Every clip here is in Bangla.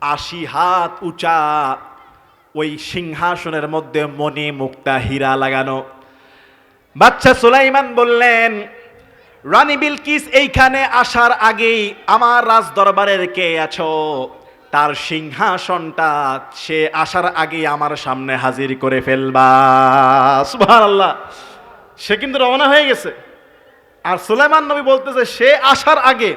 আশি হাত উঁচা। ওই সিংহাসনের মধ্যে মণি মুক্তা হীরা লাগানো। বাচ্চা সুলাইমান বললেন, রানী বিলকিস, এইখানে আসার আগেই আমার রাজ দরবারের কে আছো? তার সিংহাসনটা সে আসার আগেই আমার সামনে হাজির করে ফেলবা। সুবহানাল্লাহ। সে কিন্তু রওনা হয়ে গেছে। আর সুলাইমান নবী বলতেছে, সে আসার আগে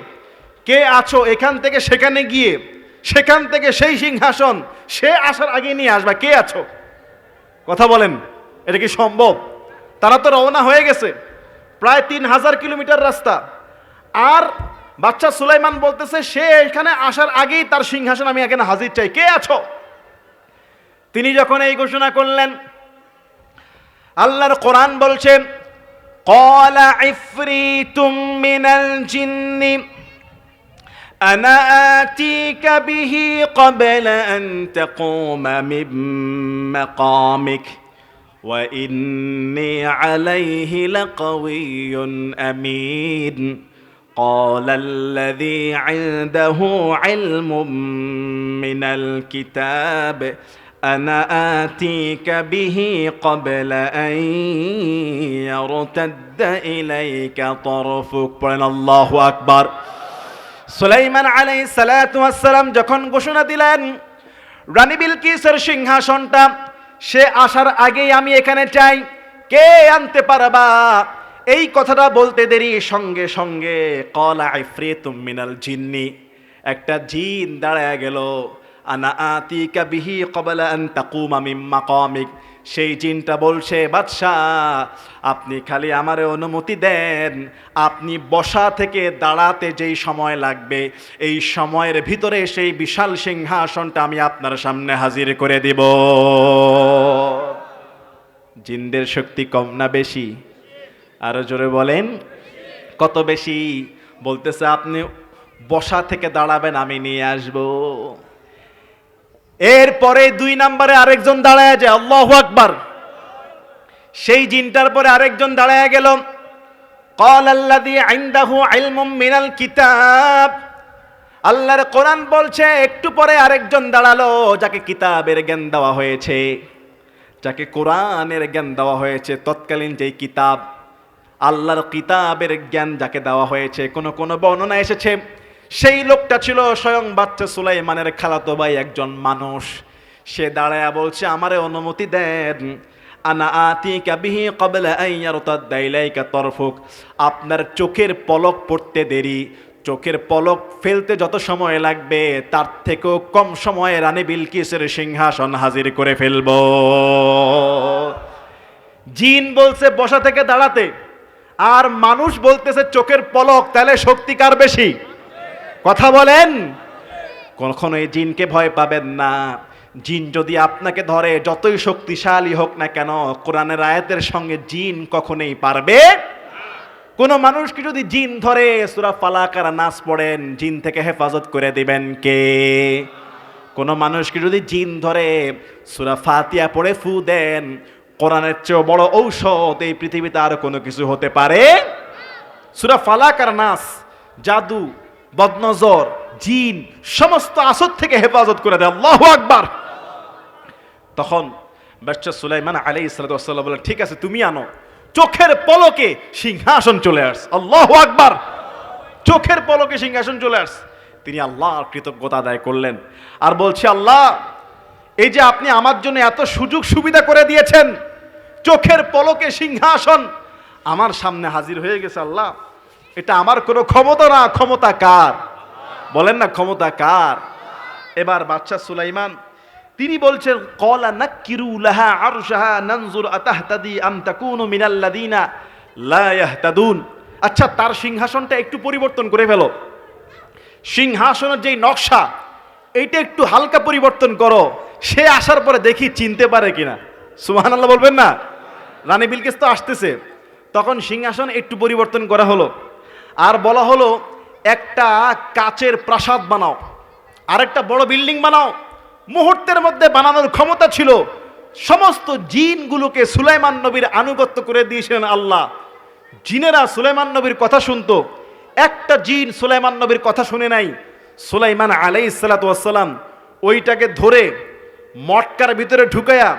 কে আছো এখান থেকে সেখানে গিয়ে সেখান থেকে সেই সিংহাসন সে আসার আগে নিয়ে আসবা কে আছো কথা বলেন এটা কি সম্ভব তারা তো রওনা হয়ে গেছে প্রায় তিন হাজার কিলোমিটার রাস্তা আর বাচ্চা সুলাইমান বলতেছে সে এখানে আসার আগেই তার সিংহাসন আমি এখানে হাজির চাই কে আছো তিনি যখন এই ঘোষণা করলেন আল্লাহর কোরআন বলছেন قال عفريت من الجن أنا آتيك به قبل أن تقوم من مقامك وإني عليه لقوي أمين قال الذي عنده علم من الكتاب أنا آتيك به قبل أن يرتد إليك طرفك. الله أكبر. সুলাইমান আলাই সালাম যখন ঘোষণা দিলেন, রানী বিলকিসের সিংহাসনটা, সে আসার আগেই আমি এখানে চাই, কে আনতে পারবা? এই কথাটা বলতে দেরি। সঙ্গে সঙ্গে কলা আইফ্রিতুম মিনাল জিন্নি, একটা জিন দাঁড়ায় গেল। আনা আতিকা বিহি কবলা আন তাকুমা মিন মাকামিক। সেই জিনটা বলছে, বাদশাহ, আপনি খালি আমারে অনুমতি দেন। আপনি বসা থেকে দাঁড়াতে যেই সময় লাগবে, এই সময়ের ভিতরে সেই বিশাল সিংহাসনটা আমি আপনার সামনে হাজির করে দিব। জিনদের শক্তি কম না বেশি? আরও জোরে বলেন, কত বেশি? বলতেছে, আপনি বসা থেকে দাঁড়াবেন, আমি নিয়ে আসব। এরপরে দুই নম্বরে আরেকজন দাঁড়ায় যায়, আল্লাহ আকবার। সেই জিনটার পরে আরেকজন দাঁড়ায় গেল। কল আল্লাদি আইন্দাহু আইলমুম মিনাল কিতাব আল্লাহর কোরআন বলছে, একটু পরে আরেকজন দাঁড়াল, যাকে কিতাবের জ্ঞান দেওয়া হয়েছে। যাকে কোরআনের জ্ঞান দেওয়া হয়েছে, তৎকালীন যেই কিতাব, আল্লাহর কিতাবের জ্ঞান যাকে দেওয়া হয়েছে, কোন কোন বর্ণনা এসেছে। সেই লোকটা ছিল স্বয়ং বাচ্চা সুলাইমানের খালাতো ভাই একজন মানুষ। সে দাঁড়ায়া বলছে, আমারে অনুমতি দেন। আনা আতিকা বিহি কবলা আইয়ারতাদ্দা ইলাইকা তরফুক। আপনার চোখের পলক পড়তে দেরি। চোখের পলক ফেলতে যত সময় লাগবে, তার থেকেও কম সময়ে রানী বিলকিসের সিংহাসন হাজির করে ফেলব। জিন বলছে, বসা থেকে দাঁড়াতে। আর মানুষ বলতেছে, চোখের পলক, তাহলে শক্তি কার বেশি? কথা বলেন। কখনো এই জিনকে ভয় পাবেন না। জিন যদি আপনাকে ধরে, যতই শক্তিশালী হোক না কেন, কোরআনের আয়াতের সঙ্গে জিন কখনোই পারবে কোন মানুষকে যদি জিন ধরে, সুরা ফালাকার নাচ পড়েন, জিন থেকে হেফাজত করে দিবেন কে? কোন মানুষকে যদি জিন ধরে, সুরা ফাতিয়া পড়ে ফু দেন, কোরআনের চেয়েও বড় ঔষধ এই পৃথিবীতে আর কোনো কিছু হতে পারে? সুরা ফালাকার নাস জাদু বদনজর, জিন, সমস্ত আসর থেকে হেফাজত করে দেয়। আল্লাহ আকবার। তখন বাচ্চা সুলাইমান আলী ইসলাতাম ঠিক আছে, তুমি আনো। চোখের পলকে সিংহাসন চলে আস। আল্লাহ আকবার। চোখের পলকে সিংহাসন চলে আস। তিনি আল্লাহর কৃতজ্ঞতা আদায় করলেন। আর বলছে, আল্লাহ, এই যে আপনি আমার জন্য এত সুযোগ সুবিধা করে দিয়েছেন, চোখের পলকে সিংহাসন আমার সামনে হাজির হয়ে গেছে, আল্লাহ। এটা আমার কোনো ক্ষমতা না, ক্ষমতা কার? বলেন না ক্ষমতা কার? এবার বাচ্চা সুলাইমান, তিনি বলছেন, কলা নাক্কিরু লাহা আরশাহা নানজুর আতাহতাদি আম তাকুনু মিনাল্লাদিনা লা ইয়াহতাদুন। আচ্ছা তার সিংহাসনটা একটু পরিবর্তন করে ফেলো। সিংহাসনের যেই নকশা, এইটা একটু হালকা পরিবর্তন করো। সে আসার পরে দেখি চিনতে পারে কিনা। সুবহানাল্লাহ বলবেন না? রানী বিলকিস তো আসতেছে। তখন সিংহাসন একটু পরিবর্তন করা হলো। আর বলা হলো, একটা কাচের প্রাসাদ বানাও, আরেকটা বড় বিল্ডিং বানাও। মুহূর্তের মধ্যে বানানোর ক্ষমতা ছিল। সমস্ত জিনগুলোকে সুলাইমান নবীর আনুগত্য করে দিয়েছিলেন আল্লাহ। জিনেরা সুলাইমান নবীর কথা শুনতো। একটা জিন সুলাইমান নবীর কথা শুনে নাই। সুলাইমান আলাই সালাতাম ওইটাকে ধরে মটকার ভিতরে ঢুকায়া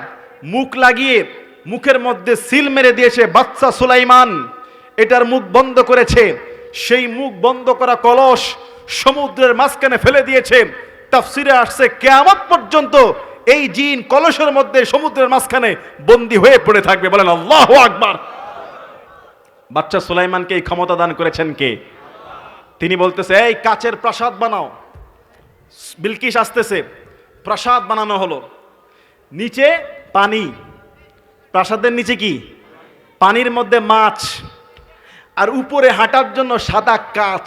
মুখ লাগিয়ে মুখের মধ্যে সিল মেরে দিয়েছে, বাচ্চা সুলাইমান। এটার মুখ বন্ধ করেছে। সেই মুখ বন্ধ করা কলস সমুদ্রের মাঝখানে ফেলে দিয়েছে। তাফসিরে আসছে, কেয়ামত পর্যন্ত এই জিন কলসের মধ্যে সমুদ্রের মাঝখানে বন্দী হয়ে পড়ে থাকবে। বলেন, আল্লাহ আকবার! বাচ্চা সুলাইমানকে এই ক্ষমতা দান করেছেন কে? তিনি বলতেছে, এই কাচের প্রাসাদ বানাও। বিলকিস আসতেছে, প্রাসাদ বানানো হলো। নিচে পানি। প্রাসাদের নিচে কি? পানির মধ্যে মাছ। আর উপরে হাঁটার জন্য সাদা কাচ।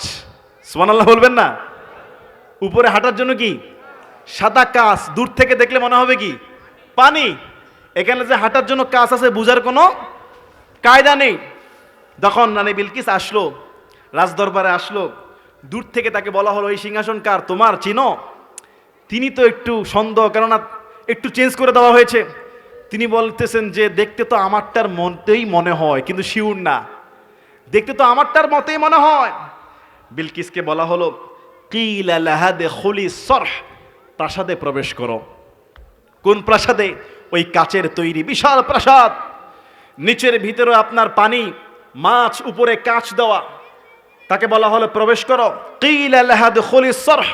সুবহানাল্লাহ বলবেন না? উপরে হাঁটার জন্য কি? সাদা কাচ। দূর থেকে দেখলে মনে হবে কি? পানি। এখানে যে হাঁটার জন্য কাজ আছে, বুঝার কোনো কায়দা নেই। যখন রানী বিলকিস আসলো, রাজদরবারে আসলো। দূর থেকে তাকে বলা হলো, এই সিংহাসন কার তোমার চিনো? তিনি তো একটু সন্দেহ, কেননা একটু চেঞ্জ করে দেওয়া হয়েছে। তিনি বলতেছেন যে, দেখতে তো আমারটার মনতেই মনে হয়, কিন্তু শিউর না। দেখতে তো আমারটার মতেই মনে হয়। বিলকিসকে বলা হলো প্রাসাদে প্রবেশ করো। কোন প্রাসাদে? ওই কাচের তৈরি বিশাল প্রাসাদ। নিচের ভিতরে আপনার পানি, মাছ উপরে কাঁচ দেওয়া। তাকে বলা হলো, প্রবেশ করো। কিল আলাহাদ খলি সরহ।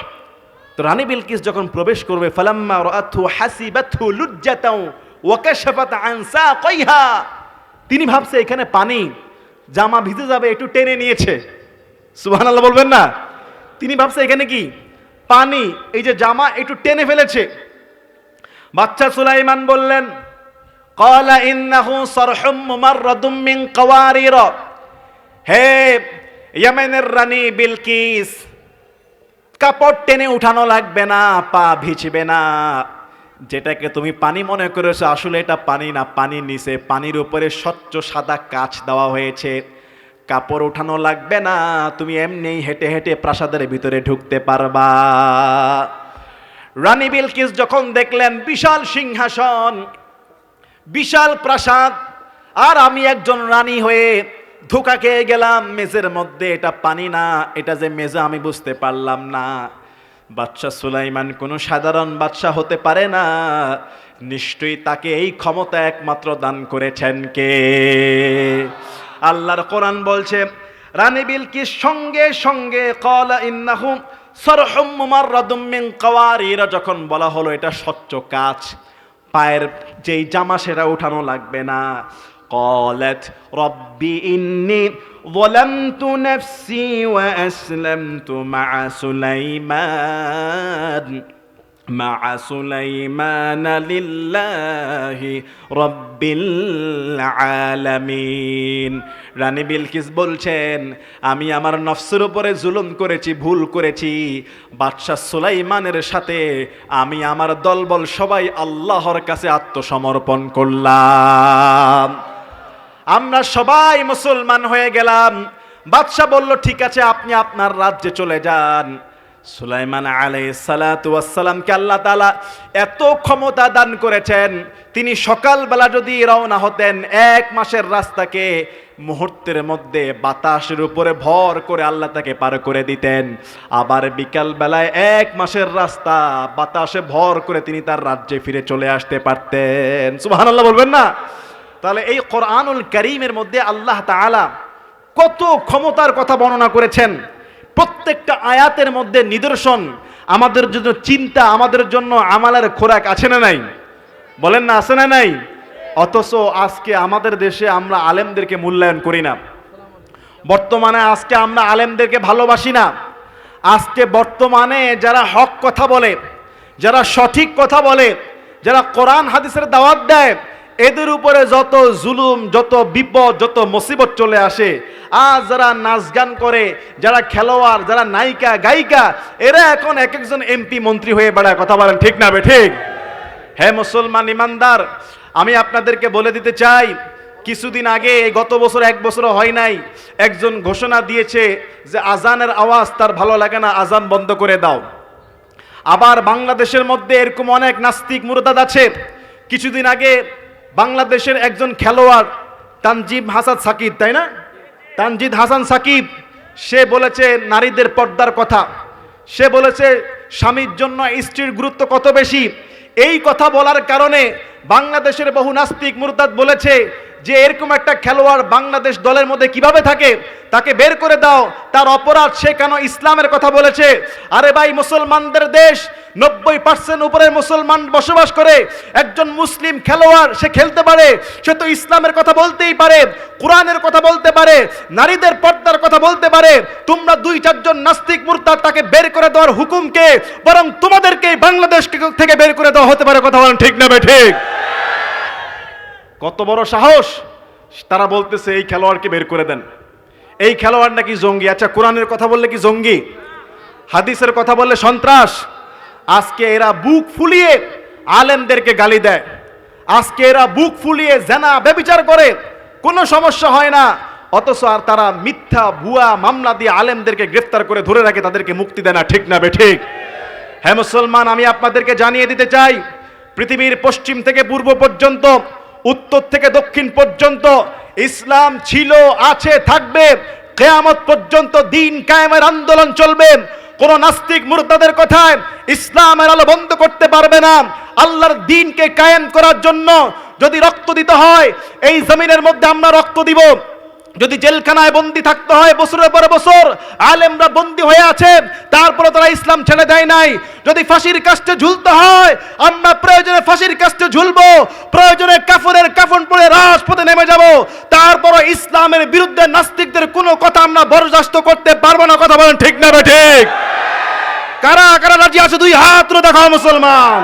তো রানী বিলকিস যখন প্রবেশ করবে, ফালাম্মা রাআতহু হাসিবাতহু লুজ্জাতাও ওয়া কাশাফাত আন সাকাইহা তিনি ভাবছে, এখানে পানি জামা ভিজে যাবে, একটু টেনে নিয়েছে। সুহান আল্লাহ বলবেন না? তিনি ভাবছে এখানে কি? পানি, এই যে জামা একটু টেনে ফেলেছে। বাচ্চা সুলাইমান বললেন, কলা ইন্নাহু সরহম মুমাররাদুম মিন কাওয়ারির। হে ইয়েমেনের রানী বিলকিস, কাপড় টেনে উঠানো লাগবে না, পা ভিজবে না। যেটাকে তুমি পানি মনে করেছ, আসলে এটা পানি না পানির নিচে, পানির উপরে স্বচ্ছ সাদা কাচ দেওয়া হয়েছে। কাপড় উঠানো লাগবে না, তুমি এমনি হেঁটে হেঁটে প্রাসাদের ভিতরে ঢুকতে পারবা। রানী বিলকিস যখন দেখলেন বিশাল সিংহাসন, বিশাল প্রাসাদ, আর আমি একজন রানী হয়ে ধোকা খেয়ে গেলাম মেজের মধ্যে, এটা পানি না, এটা যে মেজে আমি বুঝতে পারলাম না। বাদশাহ সুলাইমান কোনো সাধারণ বাদশাহ হতে পারে না। নিশ্চয়ই তাকে এই ক্ষমতা একমাত্র দান করেছেন কে? আল্লাহর কোরআন বলছে, রানী বিলকিস সঙ্গে সঙ্গে কলা ইন্নাহুম সরহমার রদুমিং কওয়ারিরা যখন বলা হলো, এটা স্বচ্ছ কাজ। পায়ের যেই জামা সেটা উঠানো লাগবে না। কলেজ রব্বি ইন্নি ظلمت نفسي وأسلمت مع سليمان مع سليمان لله رب العالمين রানী বিলকিস বলছেন আমি আমার নফসের উপরে জুলুম করেছি ভুল করেছি বাদশাহ সুলাইমানের সাথে আমি আমার দলবল সবাই আল্লাহর কাছে আত্মসমর্পণ করলাম আমরা সবাই মুসলমান হয়ে গেলাম। বাদশাহ বলল, ঠিক আছে, আপনি আপনার রাজ্যে চলে যান। সুলাইমান আলাই সালাতামকে আল্লাহ তালা এত ক্ষমতা দান করেছেন, তিনি সকালবেলা যদি রওনা হতেন, এক মাসের রাস্তাকে মুহূর্তের মধ্যে বাতাসের উপরে ভর করে আল্লাহ তাকে পার করে দিতেন। আবার বিকাল বেলায় এক মাসের রাস্তা বাতাসে ভর করে তিনি তার রাজ্যে ফিরে চলে আসতে পারতেন। সুবাহান আল্লাহ বলবেন না? তাহলে এই কোরআনুল করিমের মধ্যে আল্লাহ তাআলা কত ক্ষমতার কথা বর্ণনা করেছেন। প্রত্যেকটা আয়াতের মধ্যে নিদর্শন, আমাদের জন্য চিন্তা, আমাদের জন্য আমালের খোরাক আছে না নাই? বলেন না, আছে না নাই? অথচ আজকে আমাদের দেশে আমরা আলেমদেরকে মূল্যায়ন করি না। বর্তমানে আজকে আমরা আলেমদেরকে ভালোবাসি না। আজকে বর্তমানে যারা হক কথা বলে, যারা সঠিক কথা বলে, যারা কোরআন, হাদিসের দাওয়াত দেয় এদের উপরে যত জুলুম, যত বিপদ, যত মুসিবত চলে আসে আজ যারা নাচ গান করে, যারা খেলোয়াড়, যারা নায়িকা, গায়িকা, এরা এখন এক একজন এমপি মন্ত্রী হয়ে বেড়ায়, কথা বলেন ঠিক না বে ঠিক? হ্যাঁ মুসলমান ইমানদার, আমি আপনাদেরকে বলে দিতে চাই, কিছুদিন আগে গত বছর এক বছর হয় নাই, একজন ঘোষণা দিয়েছে যে আজানের আওয়াজ তার ভালো লাগে না, আজান বন্ধ করে দাও। আবার বাংলাদেশের মধ্যে এরকম অনেক নাস্তিক মুরদাদ আছে। কিছুদিন আগে বাংলাদেশের একজন খেলোয়াড় তানজিব হাসান সাকিব, তাই না? তানজিদ হাসান সাকিব, সে বলেছে নারীদের পর্দার কথা। সে বলেছে স্বামীর জন্য স্ত্রীর গুরুত্ব কত বেশি? এই কথা বলার কারণে বাংলাদেশের বহু নাস্তিক মুরতাদ বলেছে যে এরকম একটা খেলোয়াড় বাংলাদেশ দলের মধ্যে কীভাবে থাকে, তাকে বের করে দাও। তার অপরাধ সে কেন ইসলামের কথা বলেছে? আরে ভাই, মুসলমানদের দেশ নব্বই পার্সেন্ট উপরে মুসলমান বসবাস করে। একজন মুসলিম খেলোয়াড়, সে খেলতে পারে, সে তো ইসলামের কথা বলতেই পারে, কোরআনের কথা বলতে পারে, নারীদের পর্দার কথা বলতে পারে। তোমরা দুই, চারজন নাস্তিক মুরতাদ তাকে বের করে দেওয়ার হুকুমকে বরং তোমাদেরকে বাংলাদেশ থেকে বের করে দেওয়া হতে পারে, কথা বলেন ঠিক না ঠিক? কত বড় সাহস? তারা বলতেছে, এই খেলোয়াড়কে বের করে দেন। এই খেলোয়াড় নাকি জঙ্গি? আচ্ছা কোরআনের কথা বললে কি জঙ্গি? হাদিসের কথা বললে সন্ত্রাস? আজকে এরা বুক ফুলিয়ে আলেমদেরকে গালি দেয়। আজকে এরা বুক ফুলিয়ে জেনা ব্যবিচার করে। কোনো সমস্যা হয় না। অথচ আর তারা মিথ্যা, ভুয়া মামলা দিয়ে আলেমদেরকে গ্রেফতার করে ধরে রাখে, তাদেরকে মুক্তি দেয় না। ঠিক না বে, ঠিক? হ্যাঁ মুসলমান, আমি আপনাদেরকে জানিয়ে দিতে চাই, পৃথিবীর পশ্চিম থেকে পূর্ব পর্যন্ত উত্তর থেকে দক্ষিণ পর্যন্ত ইসলাম ছিল, আছে, থাকবে। কেয়ামত পর্যন্ত দিন কায়েমের আন্দোলন চলবে। কোন নাস্তিক মুরতাদের কথায় ইসলামের আলো বন্ধ করতে পারবে না। আল্লাহর দিনকে কায়েম করার জন্য যদি রক্ত দিতে হয়, এই জমিনের মধ্যে আমরা রক্ত দিব। যদি জেলখানায় বন্দি থাকতে হয় বছরের পর বছর, আলেমরা বন্দি হয়ে আছে, তারপরে তারা ইসলাম ছেড়ে দেয় নাই। যদি ফাঁসির কাস্টে ঝুলতে হয়, আমরা প্রয়োজনে ফাঁসির কাস্টে ঝুলবো, প্রয়োজনে কাফনের কাফন পরে রাজপথে নেমে যাব। তারপর ইসলামের বিরুদ্ধে নাস্তিকদের কোনো কথা আমরা বরদাস্ত করতে পারব না, কথা বলেন ঠিক না ঠিক? কারা কারা রাজি আছে? দুই হাত দেখাও মুসলমান।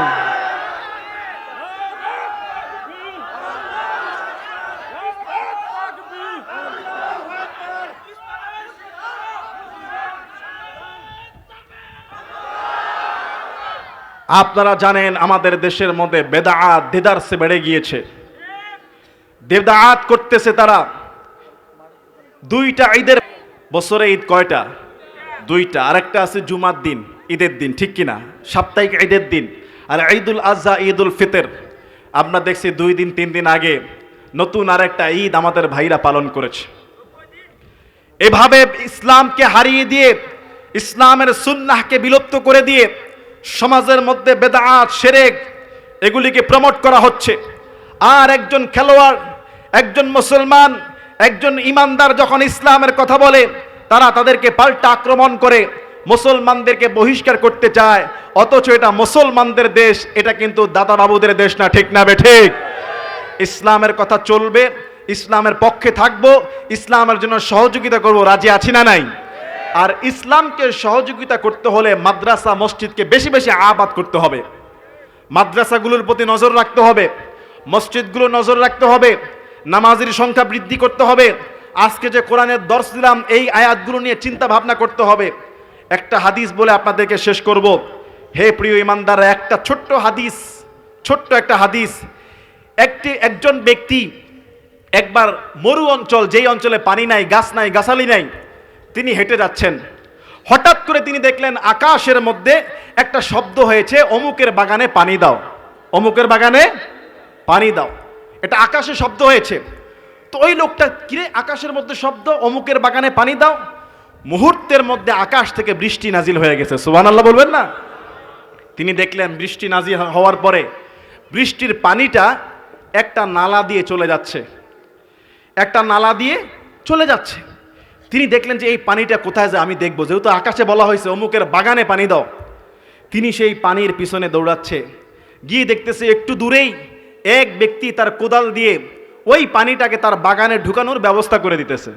আপনারা জানেন আমাদের দেশের মধ্যে বেদাআত দেদারসে বেড়ে গিয়েছে। দেদাআত করতেছে তারা। দুইটা ঈদের, বছরে ঈদ কয়টা? দুইটা। আরেকটা আছে জুমার দিন, ঈদের দিন, ঠিক কিনা? সাপ্তাহিক ঈদের দিন। আর ঈদুল আজহা, ঈদুল ফিতর। আমরা দেখছি দুই দিন, তিন দিন আগে নতুন আরেকটা ঈদ আমাদের ভাইরা পালন করেছে। এভাবে ইসলামকে হারিয়ে দিয়ে, ইসলামের সুন্নাহকে বিলুপ্ত করে দিয়ে সমাজের মধ্যে বেদাত, সেরেক এগুলিকে প্রমোট করা হচ্ছে। আর একজন খেলোয়াড়, একজন মুসলমান, একজন ইমানদার যখন ইসলামের কথা বলে, তারা তাদেরকে পাল্টা আক্রমণ করে, মুসলমানদেরকে বহিষ্কার করতে চায়। অথচ এটা মুসলমানদের দেশ, এটা কিন্তু দাদা বাবুদের দেশ না, ঠিক না ঠিক? ইসলামের কথা চলবে, ইসলামের পক্ষে থাকব, ইসলামের জন্য সহযোগিতা করব, রাজি আছি না নাই? আর ইসলামকে সহযোগিতা করতে হলে মাদ্রাসা মসজিদকে বেশি বেশি আবাদ করতে হবে। মাদ্রাসাগুলোর প্রতি নজর রাখতে হবে, মসজিদগুলো নজর রাখতে হবে, নামাজের সংখ্যা বৃদ্ধি করতে হবে, আজকে যে কোরআনের দর্শ দিলাম, এই আয়াতগুলো নিয়ে চিন্তা ভাবনা করতে হবে। একটা হাদিস বলে আপনাদেরকে শেষ করব। হে প্রিয় ইমানদার একটা ছোট্ট হাদিস, ছোট্ট একটা হাদিস। একটি, একজন ব্যক্তি একবার মরু অঞ্চল, যেই অঞ্চলে পানি নাই, গাছ নাই, গাছালি নাই তিনি হেঁটে যাচ্ছেন। হঠাৎ করে তিনি দেখলেন আকাশের মধ্যে একটা শব্দ হয়েছে, অমুকের বাগানে পানি দাও। অমুকের বাগানে পানি দাও। এটা আকাশে শব্দ হয়েছে। তো ওই লোকটা, কিরে, আকাশের মধ্যে শব্দ, অমুকের বাগানে পানি দাও? মুহূর্তের মধ্যে আকাশ থেকে বৃষ্টি নাজিল হয়ে গেছে। সুবান আল্লাহ বলবেন না? তিনি দেখলেন বৃষ্টি নাজিল হওয়ার পরে বৃষ্টির পানিটা একটা নালা দিয়ে চলে যাচ্ছে। একটা নালা দিয়ে চলে যাচ্ছে। তিনি দেখলেন যে এই পানিটা কোথায় যায়, আমি দেখব। যেহেতু আকাশে বলা হয়েছে, অমুকের বাগানে পানি দাও। তিনি সেই পানির পিছনে দৌড়াচ্ছে। গিয়ে দেখতেছে একটু দূরেই এক ব্যক্তি তার কোদাল দিয়ে ওই পানিটাকে তার বাগানে ঢুকানোর ব্যবস্থা করে দিতেছে।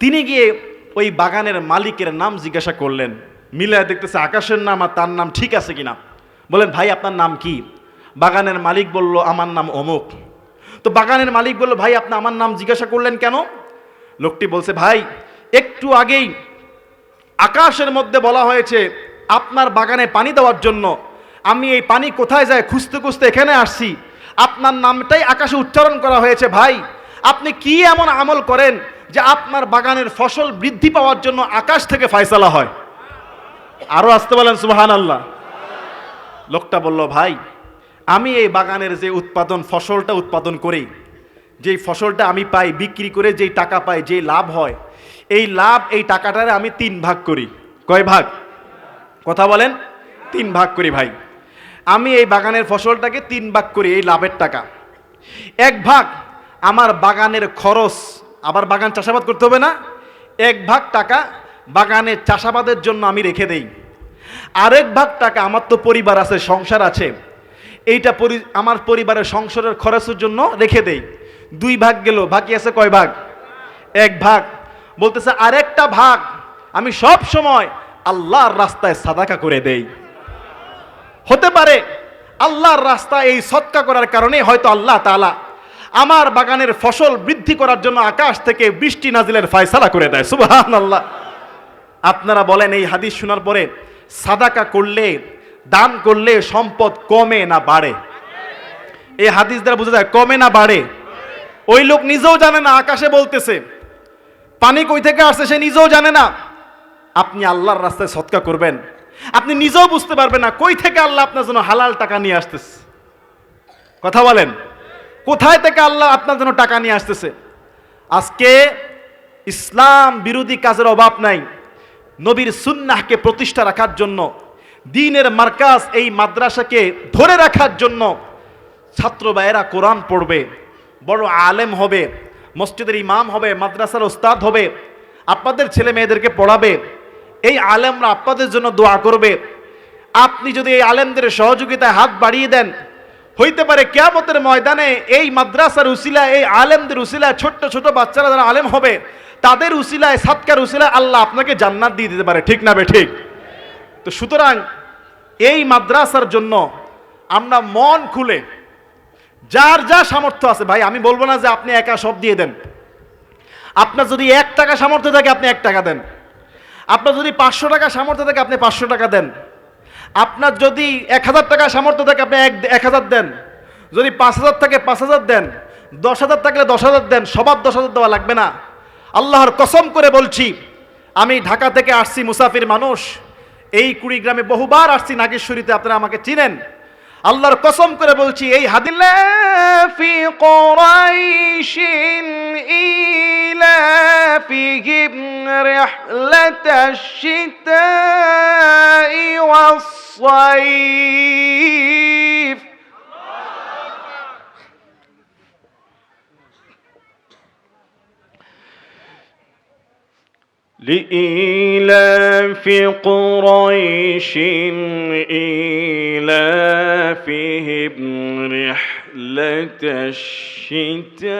তিনি গিয়ে ওই বাগানের মালিকের নাম জিজ্ঞাসা করলেন। মিলায় দেখতেছে আকাশের নাম আর তার নাম ঠিক আছে কিনা। বলেন, ভাই, আপনার নাম কি? বাগানের মালিক বলল, আমার নাম অমুক। তো বাগানের মালিক বলল, ভাই, আপনি আমার নাম জিজ্ঞাসা করলেন কেন? লোকটি বলছে, ভাই, একটু আগেই আকাশের মধ্যে বলা হয়েছে, আপনার বাগানে পানি দেওয়ার জন্য। আমি এই পানি কোথায় যায় খুঁজতে খুঁজতে এখানে আসছি। আপনার নামটাই আকাশে উচ্চারণ করা হয়েছে, ভাই। আপনি কি এমন আমল করেন যে আপনার বাগানের ফসল বৃদ্ধি পাওয়ার জন্য আকাশ থেকে ফয়সালা হয়? আরও আসতে বলেন সুবাহান আল্লাহ লোকটা বলল, ভাই, আমি এই বাগানের যে উৎপাদন, ফসলটা উৎপাদন করি যেই ফসলটা আমি পাই, বিক্রি করে যেই টাকা পাই, যেই লাভ হয়, এই লাভ এই টাকাটারে আমি তিন ভাগ করি। কয় ভাগ? কথা বলেন। তিন ভাগ করি ভাই। আমি এই বাগানের ফসলটাকে তিন ভাগ করি, এই লাভের টাকা। এক ভাগ আমার বাগানের খরচ, আবার বাগান চাষাবাদ করতে হবে না? এক ভাগ টাকা বাগানের চাষাবাদের জন্য আমি রেখে দেই। আরেক ভাগ টাকা আমার তো পরিবার আছে, সংসার আছে। এইটা আমার পরিবারের সংসারের খরচের জন্য রেখে দেই। দুই ভাগ গেল, বাকি আছে কয় ভাগ? এক ভাগ। বলতেছে, আরেকটা ভাগ আমি সব সময় আল্লাহর রাস্তায় সাদাকা করে দেই। হতে পারে আল্লাহর রাস্তায় এই সৎকা করার কারণে হয়তো আল্লাহ তাআলা আমার বাগানের ফসল বৃদ্ধি করার জন্য আকাশ থেকে বৃষ্টি নাজিলের ফয়সালা করে দেয়। সুবহান আল্লাহ আপনারা বলেন, এই হাদিস শোনার পরে সাদাকা করলে, দান করলে সম্পদ কমে না বাড়ে? এই হাদিস দ্বারা বোঝা যায়, কমে না বাড়ে। ওই লোক নিজেও জানে না, আকাশে বলতেছে। পানি কই থেকে আসছে সে নিজেও জানে না। আপনি আল্লাহর রাস্তায় সৎকা করবেন। আপনি নিজেও বুঝতে পারবেন না কই থেকে আল্লাহ আপনার জন্য হালাল টাকা নিয়ে আসতেছে। কথা বলেন, কোথায় থেকে আল্লাহ আপনার জন্য টাকা নিয়ে আসতেছে? আজকে ইসলাম বিরোধী কাজের অভাব নাই। নবীর সুন্নাহকে প্রতিষ্ঠা রাখার জন্য, দিনের মার্কাজ এই মাদ্রাসাকে ধরে রাখার জন্য ছাত্র ভাইয়েরা কোরআন পড়বে। বড় আলেম হবে, মসজিদের ইমাম হবে, মাদ্রাসার ওস্তাদ হবে, আপনাদের ছেলে মেয়েদেরকে পড়াবে, এই আলেমরা আপনাদের জন্য দোয়া করবে। আপনি যদি এই আলেমদের সহযোগিতায় হাত বাড়িয়ে দেন, হইতে পারে কেয়ামতের ময়দানে এই মাদ্রাসার উসিলা এই আলেমদের উসিলায় ছোট্ট ছোট বাচ্চারা যারা আলেম হবে, তাদের উসিলায়, সাতকার উসিলায় আল্লাহ আপনাকে জান্নাত দিয়ে দিতে পারে। ঠিক না বে, ঠিক? তো সুতরাং এই মাদ্রাসার জন্য আমরা মন খুলে যার যা সামর্থ্য আছে, ভাই, আমি বলব না যে আপনি একা সব দিয়ে দেন। আপনার যদি এক টাকা সামর্থ্য থাকে, আপনি এক টাকা দেন। আপনার যদি পাঁচশো টাকা সামর্থ্য থাকে, আপনি পাঁচশো টাকা দেন। আপনার যদি এক হাজার টাকা সামর্থ্য থাকে, আপনি এক এক হাজার দেন। যদি পাঁচ হাজার থাকে, পাঁচ হাজার দেন। দশ হাজার থাকলে দশ হাজার দেন সবার দশ হাজার দেওয়া লাগবে না। আল্লাহর কসম করে বলছি, আমি ঢাকা থেকে আসছি, মুসাফির মানুষ। এই কুড়িগ্রামে বহুবার আসছি, নাগেশ্বরীতে, আপনারা আমাকে চিনেন। আল্লাহর কসম করে বলছি এই হাদিলে হাদিল্লাফি কোরাইশিন ইলাফিহিম রিহলাতাশ-শিতাই ওয়াস-সাইফ لإيلاف قريش إيلافهم رحلة الشتاء.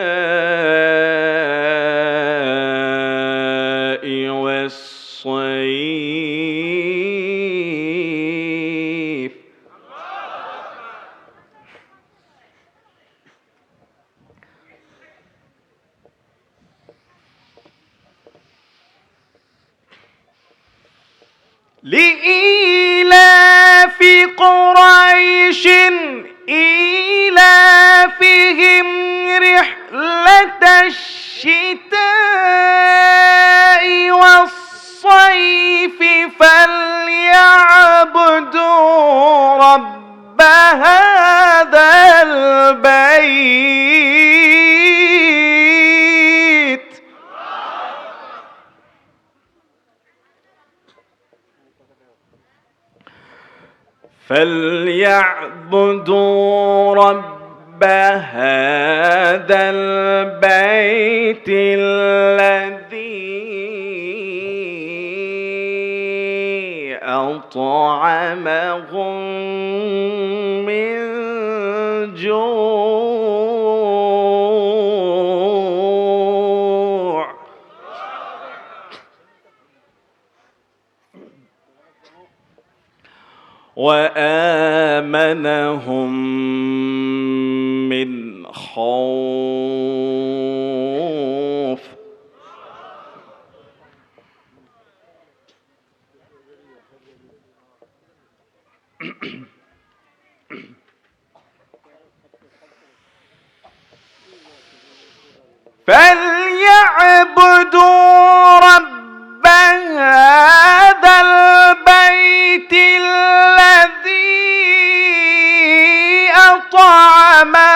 فليعبدوا رب هذا البيت الذي أطعمهم وآمنهم من خوف.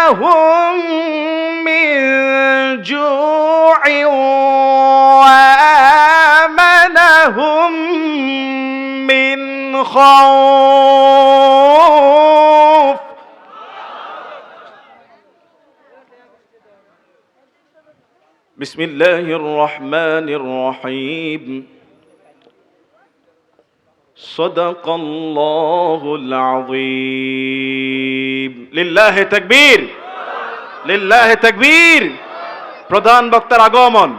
أطعمهم من جوع وآمنهم من الخوف بسم الله الرحمن الرحيم. صدق الله العظيم লিল্লাহে তাকবীর লিল্লাহে তাকবীর প্রধান বক্তার আগমন